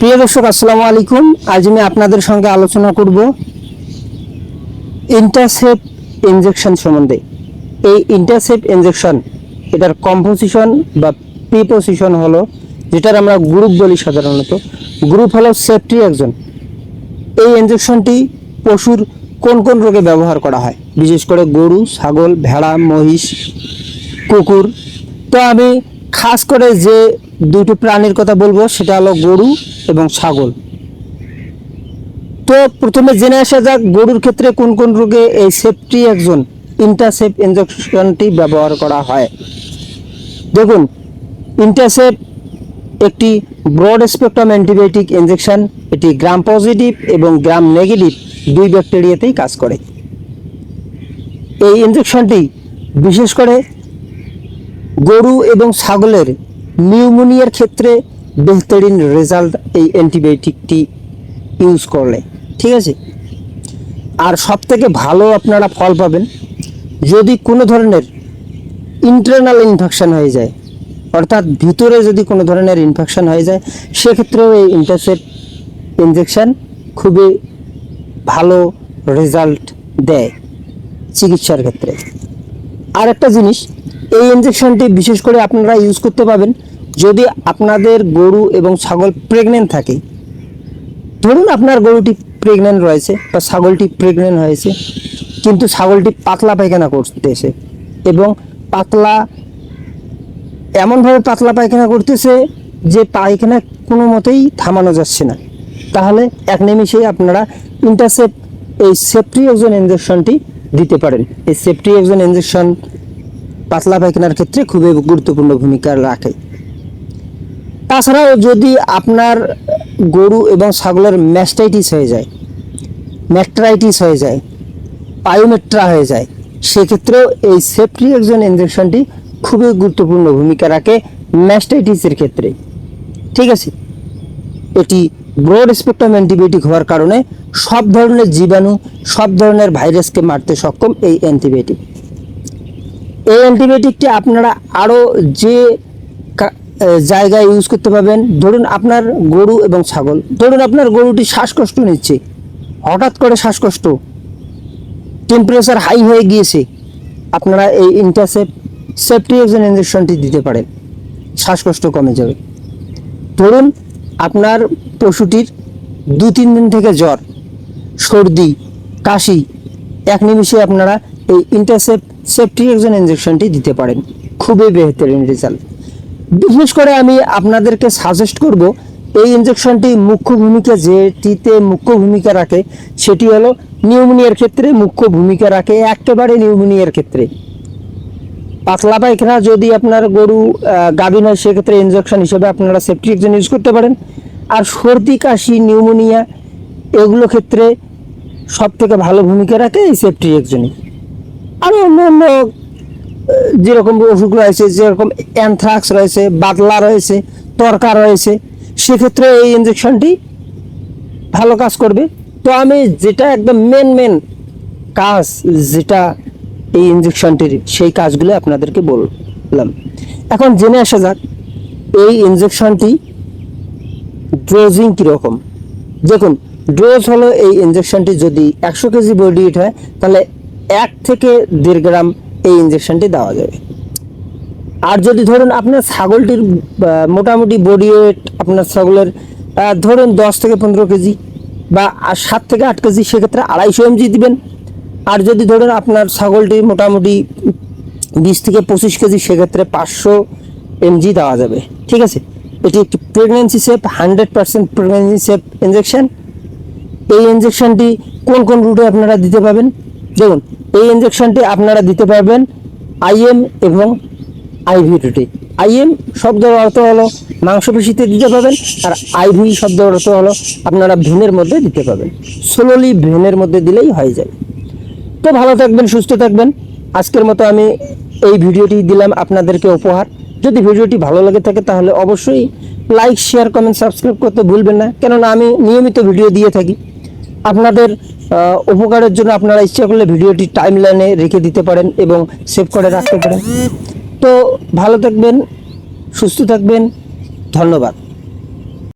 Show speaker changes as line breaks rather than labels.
প্রিয় দর্শক, আসসালামু আলাইকুম। আজ আমি আপনাদের সঙ্গে আলোচনা করব ইন্টারসেপ ইনজেকশন সম্বন্ধে। এই ইন্টারসেপ ইনজেকশন এটার কম্পোজিশন বা প্রিপোজিশন হলো, যেটার আমরা গ্রুপ বলি সাধারণত। গ্রুপ হলো সেফটি একজন। এই ইনজেকশনটি পশুর কোন কোন রোগে ব্যবহার করা হয়? বিশেষ করে গরু, ছাগল, ভেড়া, মহিষ, কুকুর। তো আমি খাস করে যে দুটো প্রাণীর কথা বলব, সেটা হলো গরু এবং ছাগল। তো প্রথমে জেনে আসা যাক, গরুর ক্ষেত্রে কোন কোন রোগে এই সেফটি একজন ইন্টারসেপ ইনজেকশনটি ব্যবহার করা হয়। দেখুন ইন্টারসেপ একটি ব্রড স্পেকট্রাম অ্যান্টিবায়োটিক ইনজেকশন এটি গ্রাম পজিটিভ এবং গ্রাম নেগেটিভ দুই ব্যাকটেরিয়াতেই কাজ করে। এই ইনজেকশনটি বিশেষ করে গরু এবং ছাগলের নিউমোনিয়ার ক্ষেত্রে বেহতরিন রেজাল্ট এই অ্যান্টিবায়োটিকটি ইউজ করলে, ঠিক আছে? আর সব থেকে ভালো আপনারা ফল পাবেন, যদি কোনো ধরনের ইন্টারনাল ইনফেকশান হয়ে যায়, অর্থাৎ ভিতরে যদি কোনো ধরনের ইনফেকশান হয়ে যায়, সেক্ষেত্রেও এই ইন্টারসেপ ইনজেকশন খুবই ভালো রেজাল্ট দেয় চিকিৎসার ক্ষেত্রে। আর একটা জিনিস এই ইনজেকশনটি বিশেষ করে আপনারা ইউজ করতে পারবেন। যদি আপনাদের গরু এবং ছাগল প্রেগনেন্ট থাকে, ধরুন আপনার গরুটি প্রেগনেন্ট রয়েছে বা ছাগলটি প্রেগনেন্ট হয়েছে, কিন্তু ছাগলটি পাতলা পায়খানা করতেছে এবং পাতলা এমনভাবে পাতলা পায়খানা করতেছে যে পায়খানা কোনো মতেই থামানো যাচ্ছে না। তাহলে এক নিমিষেই আপনারা ইন্টারসেপ এই সেফটি একজন ইঞ্জেকশনটি দিতে পারেন। এই সেফটি একজন ইঞ্জেকশন পাতলা পায়খানার ক্ষেত্রে খুবই গুরুত্বপূর্ণ ভূমিকা রাখে। তাছাড়াও যদি আপনার গরু এবং ছাগলের ম্যাস্টাইটিস হয়ে যায় ম্যাট্রাইটিস হয়ে যায়, পায়োমেট্রা হয়ে যায়, সেক্ষেত্রেও এই সেফটি একজন ইঞ্জেকশনটি খুবই গুরুত্বপূর্ণ ভূমিকা রাখে ম্যাস্টাইটিসের ক্ষেত্রে। ঠিক আছে? এটি ব্রড স্পেকট্রাম অ্যান্টিবায়োটিক হওয়ার কারণে সব ধরনের জীবাণু, সব ধরনের ভাইরাসকে মারতে সক্ষম এই অ্যান্টিবায়োটিক। এই অ্যান্টিবায়োটিকটি আপনারা আরও যে জায়গায় ইউজ করতে পারবেন, ধরুন আপনার গরু এবং ছাগল। ধরুন আপনার গরুটি শ্বাসকষ্ট নিচ্ছে। হঠাৎ করে শ্বাসকষ্ট টেম্পারেচার হাই হয়ে গিয়েছে। আপনারা এই ইন্টারসেপ সেফটি একজন ইঞ্জেকশনটি দিতে পারেন। শ্বাসকষ্ট কমে যাবে। ধরুন আপনার পশুটির দু তিন দিন থেকে জ্বর, সর্দি, কাশি, এক নিমিষে আপনারা এই ইন্টারসেপ সেফটি একজন ইঞ্জেকশনটি দিতে পারেন। খুবই বেহতরিন রেজাল্ট বিশেষ করে আমি আপনাদেরকে সাজেস্ট করব, এই ইঞ্জেকশনটি মুখ্য ভূমিকা যেটিতে মুখ্য ভূমিকা রাখে, সেটি হলো নিউমোনিয়ার ক্ষেত্রে মুখ্য ভূমিকা রাখে, একেবারে নিউমোনিয়ার ক্ষেত্রে। পাতলা পায়খানা যদি আপনার গরু গাভিন হয় সেক্ষেত্রে ইনজেকশন হিসেবে আপনারা সেফটি একজন ইউজ করতে পারেন। আর সর্দি, কাশি নিউমোনিয়া এগুলো ক্ষেত্রে সব থেকে ভালো ভূমিকা রাখে এই সেফটি একজনই আরও অন্য অন্য যেরকম অসুখ রয়েছে, যেরকম অ্যানথ্রাক্স রয়েছে বাতলা রয়েছে, তরকা রয়েছে, সেক্ষেত্রে এই ইনজেকশনটি ভালো কাজ করবে। তো আমি যেটা একদম মেন মেন কাজ যেটা এই ইনজেকশনটির সেই কাজগুলো আপনাদেরকে বললাম। এখন জেনে আসা যাক, এই ইনজেকশনটি ডোজিং কীরকম? দেখুন ডোজ হলো এই ইনজেকশনটি যদি একশো কেজি বডি হয়, তাহলে এক থেকে দেড় গ্রাম এই ইনজেকশনটি দেওয়া যাবে। আর যদি ধরুন আপনার ছাগলটির মোটামুটি বডি ওয়েট আপনার ছাগলের ধরুন দশ থেকে পনেরো কেজি বা সাত থেকে আট কেজি, সেক্ষেত্রে আড়াইশো এমজি দিবেন। আর যদি ধরুন আপনার ছাগলটি মোটামুটি বিশ থেকে পঁচিশ কেজি, সেক্ষেত্রে পাঁচশো এমজি দেওয়া যাবে। ঠিক আছে? এটি একটি pregnancy safe hundred percent pregnancy safe injection এই ইঞ্জেকশনটি কোন কোন রুটে আপনারা দিতে পারবেন? দেখুন, এই ইঞ্জেকশনটি আপনারা দিতে পারবেন আইএম এবং আইভি রুটে আইএম শব্দের অর্থ হলো মাংসপেশিতে দিতে পাবেন আর আইভি শব্দের অর্থ হলো আপনারা ভেনের মধ্যে দিতে পাবেন স্লোলি ভেনের মধ্যে দিলেই হয়ে যাবে তো ভালো থাকবেন, সুস্থ থাকবেন। আজকের মতো আমি এই ভিডিওটি দিলাম আপনাদেরকে উপহার। যদি ভিডিওটি ভালো লাগে থাকে তাহলে অবশ্যই লাইক শেয়ার কমেন্ট সাবস্ক্রাইব করতে ভুলবেন না। কেননা আমি নিয়মিত ভিডিও দিয়ে থাকি। আপনাদের উপকারের জন্য আপনারা ইচ্ছা করলে ভিডিওটি টাইম লাইনে রেখে দিতে পারেন এবং সেভ করে রাখতে পারেন। তো ভালো থাকবেন, সুস্থ থাকবেন, ধন্যবাদ।